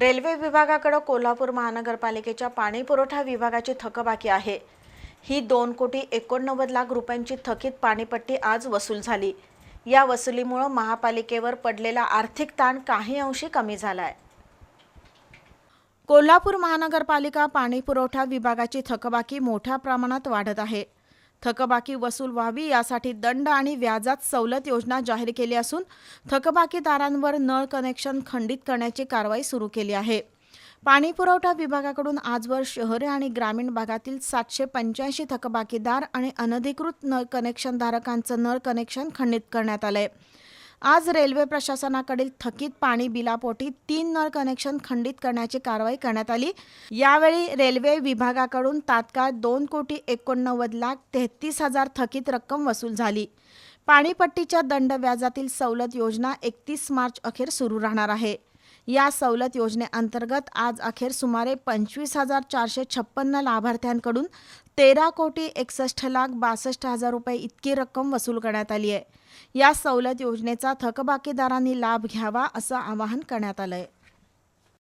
Railway विभागाकडं कोल्हापूर महानगरपालिकेच्या पाणी पुरवठा विभागाची थकबाकी आहे. ही दोन कोटी एकोणनव्वद लाख रुपयांची थकीत पाणीपट्टी आज वसूल झाली. या वसुलीमुळं महापालिकेवर पडलेला आर्थिक ताण काही अंशी कमी झाला आहे कोल्हापूर महानगरपालिका पाणी पुरवठा विभागाची थकबाकी मोठ्या प्रमाणात वाढत आहे. थकबाकी वसूल व्हावी यासाठी दंड आणि व्याजात सवलत योजना जाहीर केली असून थकबाकीदारांवर नळ कनेक्शन खंडित करण्याची कारवाई सुरू केली आहे. पाणी पुरवठा विभागाकडून आजवर शहरे आणि ग्रामीण भागातील सातशे पंच्याऐंशी थकबाकीदार आणि अनधिकृत नळ कनेक्शनधारकांचं नळ कनेक्शन खंडित करण्यात आलं आहे आज रेल्वे प्रशासनाकडील थकीत पाणी बिलापोटी तीन नळ कनेक्शन खंडित करण्याची कारवाई करण्यात आली. यावेळी रेल्वे विभागाकडून तात्काळ दोन कोटी एकोणनव्वद लाख तेहतीस हजार थकीत रक्कम वसूल झाली. पाणीपट्टीच्या दंड व्याजातील सवलत योजना एकतीस मार्च अखेर सुरू राहणार आहे. या सवलत योजनेअंतर्गत आज अखेर सुमारे पंचवीस हजार चारशे छप्पन्न लाभार्थ्यांकडून तेरा कोटी एकसष्ट लाख बासष्ट हजार रुपये इतकी रक्कम वसूल करण्यात आली आहे. या सवलत योजनेचा थकबाकीदारांनी लाभ घ्यावा असं आवाहन करण्यात आलं आहे